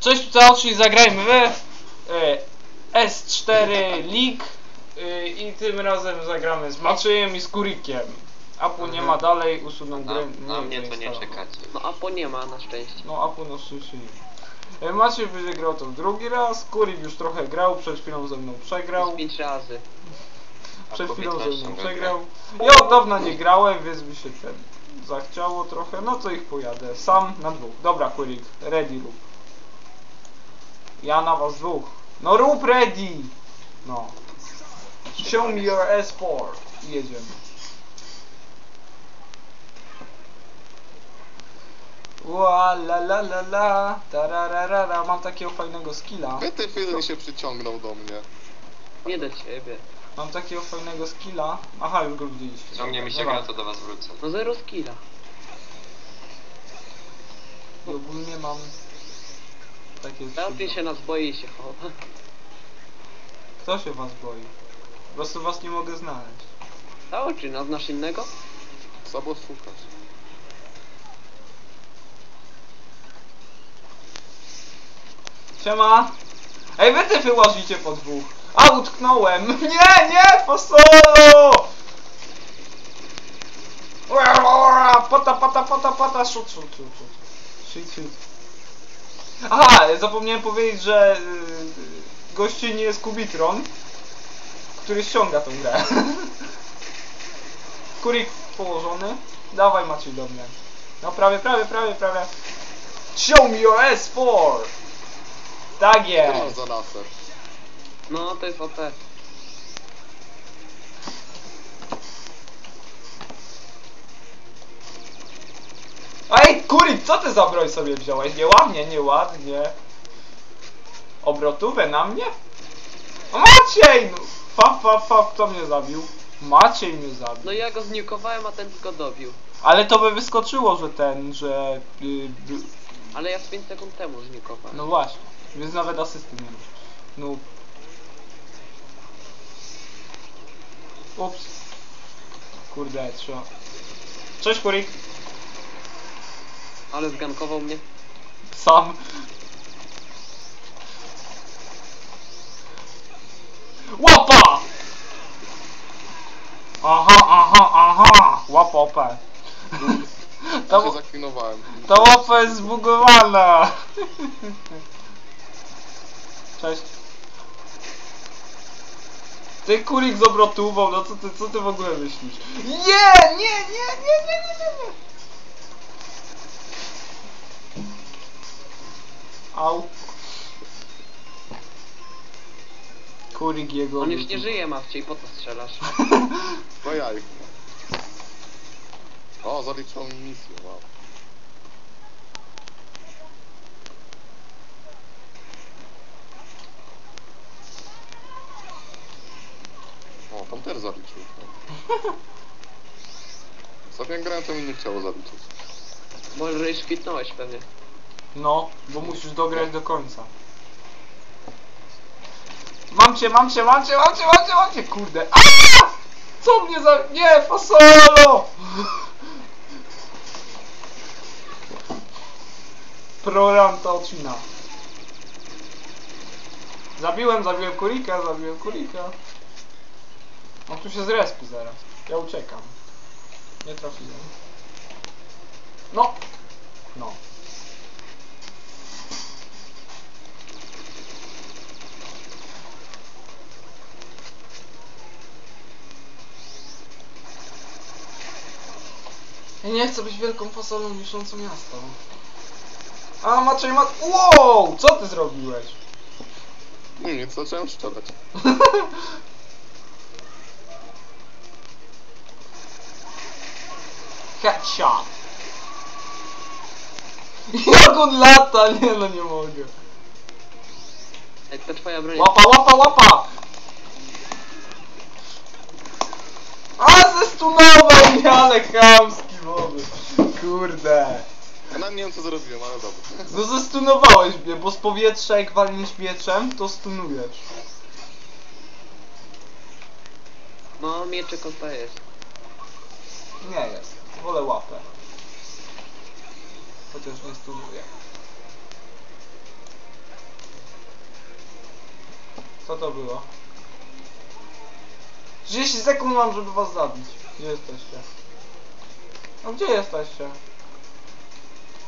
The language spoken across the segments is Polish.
Cześć tutaj zagrajmy w e, S4 League e, i tym razem zagramy z Maciejem i z Kurikiem. Apu nie ma dalej, usunął Na, grę. na mnie to nie czekacie. No Apo nie ma na szczęście. No Apu na szczęście nie. E, Maciej będzie grał to drugi raz, Kurik już trochę grał, przed chwilą ze mną przegrał. Z pięć razy. Przed chwilą ze mną przegrał. Ja od dawna nie grałem, więc mi się ten zachciało trochę. No to ich pojadę. Sam na dwóch. Dobra, Kurik, ready rób. Ja na was dwóch. No rób ready! No. Show me your S4. I jedziemy. Ła la la la la tararara mam takiego fajnego skilla. Battlefield się przyciągnął do mnie. Nie do ciebie. Mam takiego fajnego skilla. Aha, już go widzieliście. Ciągnie mi się Dobra. gra, to do was wrócę. No zero skilla. I ogólnie mam takie Lepiej skilla. się nas boi i się chowa. Kto się was boi? Po prostu was nie mogę znaleźć. Cało czy no znasz innego? Słabo szukasz. Siema! Ej, wy ty wyłazicie po dwóch. A, utknąłem! Nie, nie, po solo! Pata, pata, pata, pata, szut, szut, szut, szut. Shit, shit. Aha, zapomniałem powiedzieć, że yy, gościnnie jest Kubitron, który ściąga tą grę. Kurik położony. Dawaj Maciej do mnie. No prawie, prawie, prawie, prawie. Show me your S4! Tak jest! za laser? No to jest OP. kurik, co ty za broń sobie wziąłeś? Nieładnie, nieładnie. Obrotówę na mnie? Maciej! No, fa, fa, fa, kto mnie zabił? Maciej mnie zabił. No ja go zniukowałem, a ten tylko dobił. Ale to by wyskoczyło, że ten, że... y, by- Ale ja z 5 sekund temu zniukowałem. no właśnie, więc nawet asysty nie masz. No. Ups. Kurde, trzeba... Cześć kurik. Ale zgankował mnie. Sam. Łapa! Aha, aha, aha! Łapa OP. Ta, się zaklinowałem. ta łapa jest zbugowana. Cześć. Ty kurik z obrotówą, no co ty, co ty w ogóle myślisz? Nie, nie, nie, nie, nie, nie, nie, nie. Au. Kurik jego... On już nie żyje, Mawcie, i po co strzelasz? No jaj. O, zaliczył mi misję, wow. O, tam też zaliczył. Sobie grałem, to mi nie chciało zaliczyć. Może już kwitnąłeś pewnie. No, bo musisz dograć do końca. Mam cię, mam cię, mam cię, mam cię, mam cię, mam cię, kurde. Aaaa! Co mnie za... Nie, fasolo! Program to odcina. Zabiłem, zabiłem kurika, zabiłem kurika. No tu się zrespi zaraz. Ja uciekam. Nie trafiłem. No. No. Ja nie chcę być wielką fasolą niszczącą miasto. A Maciej ma... Wow! Co ty zrobiłeś? Nie, nic, zacząłem strzelać. Headshot! Jak on lata? Nie no, nie mogę. Ej, to twoja broń. Łapa, łapa, łapa! A, zestunował mnie, ale Kurde. Ja nawet nie wiem co zrobiłem, ale dobra. No zestunowałeś mnie, bo z powietrza jak walniesz mieczem, to stunujesz. No, mieczyk OP jest. Nie jest. Wolę łapę. Chociaż nie stunuję. to było? 30 sekund mam, żeby was zabić. Gdzie jesteście? No gdzie jesteście?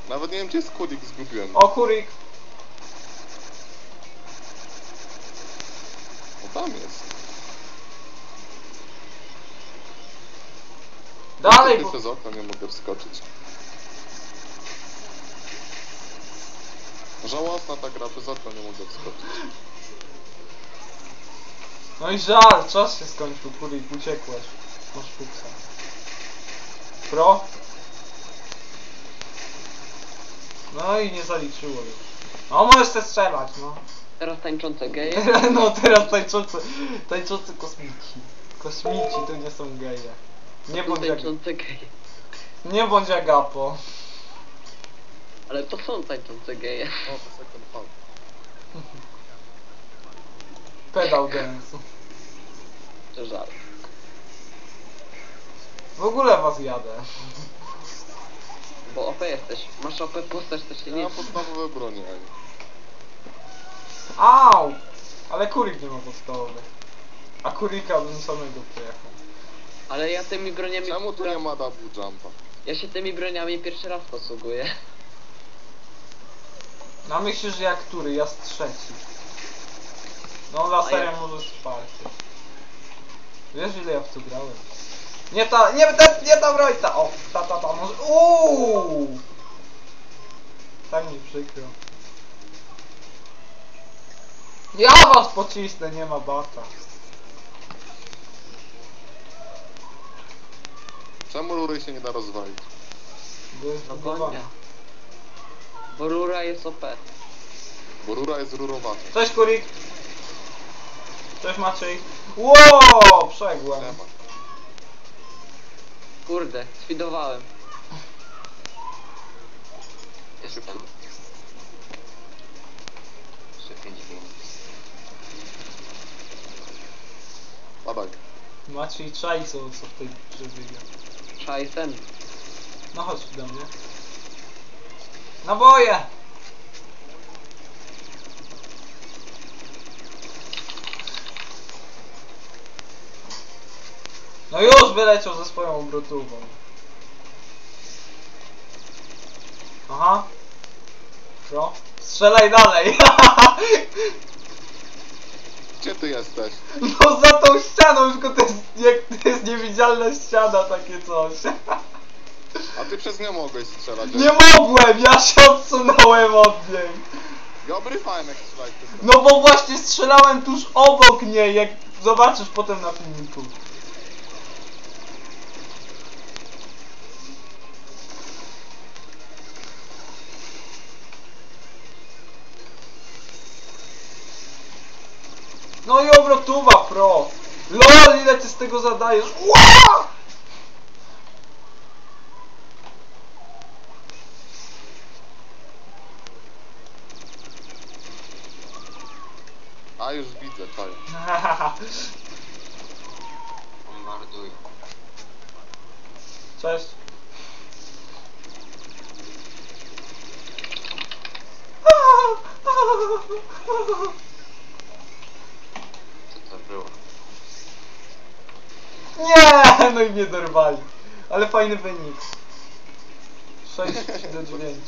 Nawet nie wiem, gdzie jest kulik, zgubiłem. O, kurik. O, tam jest. Dalej, bo... przez okno nie mogę wskoczyć. Żałosna ta gra, przez okno nie mogę wskoczyć. No i żal, czas się skończył, kurik, uciekłeś. Masz fuksa. Pro? No i nie zaliczyło już. No możesz te strzelać, no. Teraz tańczące geje. No teraz tańczący, tańczący kosmici. Kosmici to nie są geje. Nie bądź jak, tańczące geje. nie bądź agapo. Ale to są tańczące geje. O, to second fall. Pedał dance. To żart. W ogóle was jadę. Bo OP jesteś. Masz OP postać, to się Ja nie... mam podstawowe bronie, ej. Au! Ale kurik nie ma podstawowych. A kurika bym samego pojechał. Ale ja tymi broniami... Czemu tu nie ma double jumpa? Ja się tymi broniami pierwszy raz posługuję. No myślisz, że jak który? Ja z trzeci. No laserem możesz czwarty. Wiesz ile ja w to grałem? Nie ta, nie ta, nie ta broń, ta, o, ta, ta, ta, może, uuu! Tak mi przykro. Ja was pocisnę, nie ma bata. Czemu rury się nie da rozwalić? Bo jest No konia. Bo rura jest OP. Bo rura jest rurowata. Cześć Kurik. Cześć Maciej. Ło, przegłem. Nie ma. Kurde, sfidowałem. Szybko. Jeszcze 5 minut. Badaj. Maciej czaj co, co w tej grze biega. Szajsen. No chodź do mnie. Naboje! No już wyleciał ze swoją obrotówą. Aha. Co? Strzelaj dalej! Gdzie ty jesteś? No za tą ścianą, tylko to jest, jak, to jest niewidzialna ściana, takie coś. A ty przez nią mogłeś strzelać. Nie mogłem, ja się odsunąłem od niej. Obrywałem jak strzelać. No bo właśnie strzelałem tuż obok niej, jak zobaczysz potem na filmiku. I obrotuwa pro. LOL, ile ty z tego zadajesz? Ła! A już widzę, czaj. Bombarduj. Cześć. Było? Nie, no i mnie dorwali. Ale fajny wynik. 6 do 9.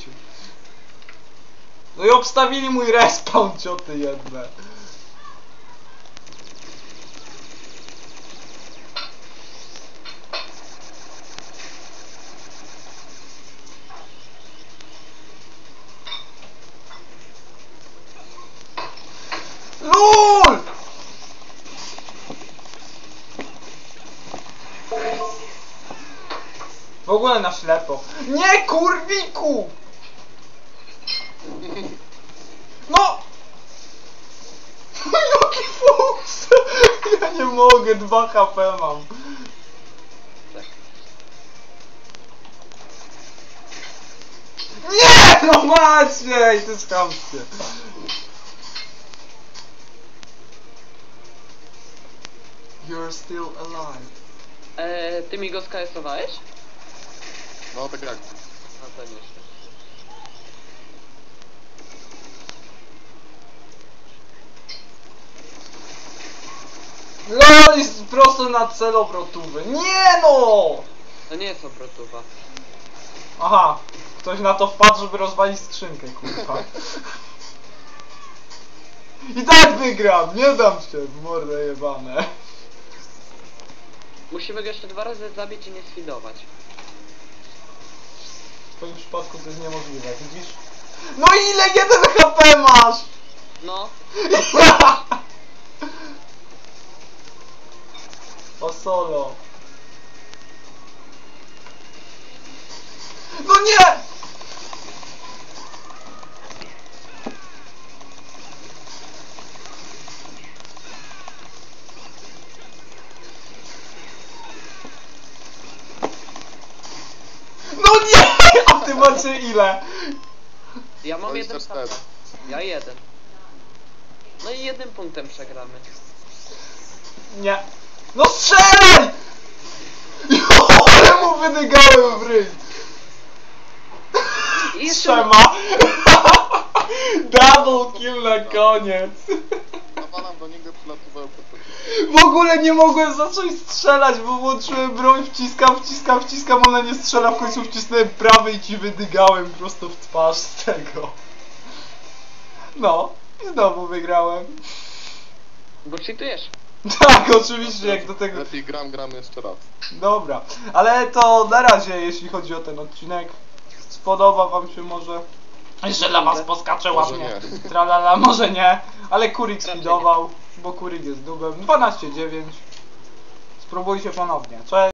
No i obstawili mój respawn, cioty jedne. LOL! W ogóle na ślepo. Nie, kurwiku! No! Jaki fuks! Ja nie mogę, 2 HP mam. Nie! No Maciej! To jest chamskie. You're still alive. Eee, ty mi go skasowałeś? No tak jak. No to nie jeszcze. LOL jest prosto na cel obrotówy. Nie no! To nie jest obrotowa. Aha, ktoś na to wpadł, żeby rozwalić skrzynkę, kurwa. I tak wygram, nie dam się, w mordę jebane. Musimy go jeszcze dwa razy zabić i nie sfidować. W twoim przypadku to jest niemożliwe, widzisz? No ile jeden HP masz? No, O solo. No nie! No nie! Macie ile? ja mam jeden 24. HP. Ja jeden. No i jednym punktem przegramy. Nie. No strzelaj! Ale mu wydygałem w ryj. I jeszcze Trzema. Double kill na koniec. Nawalam do pod W ogóle nie mogłem zacząć strzelać, bo włączyłem broń, wciskam, wciskam, wciskam, ona nie strzela, w końcu wcisnąłem prawy i ci wydygałem prosto w twarz z tego. No, i znowu wygrałem. Bo cheatujesz. Tak, oczywiście, jak do tego... Lepiej gram, gram jeszcze raz. Dobra, ale to na razie, jeśli chodzi o ten odcinek. Spodoba wam się może? Jeszcze dla was poskaczę ładnie. nie. Tralala, może nie, ale Kurik speedował, bo Kurik jest dubem. 12-9. Spróbujcie ponownie. Cześć.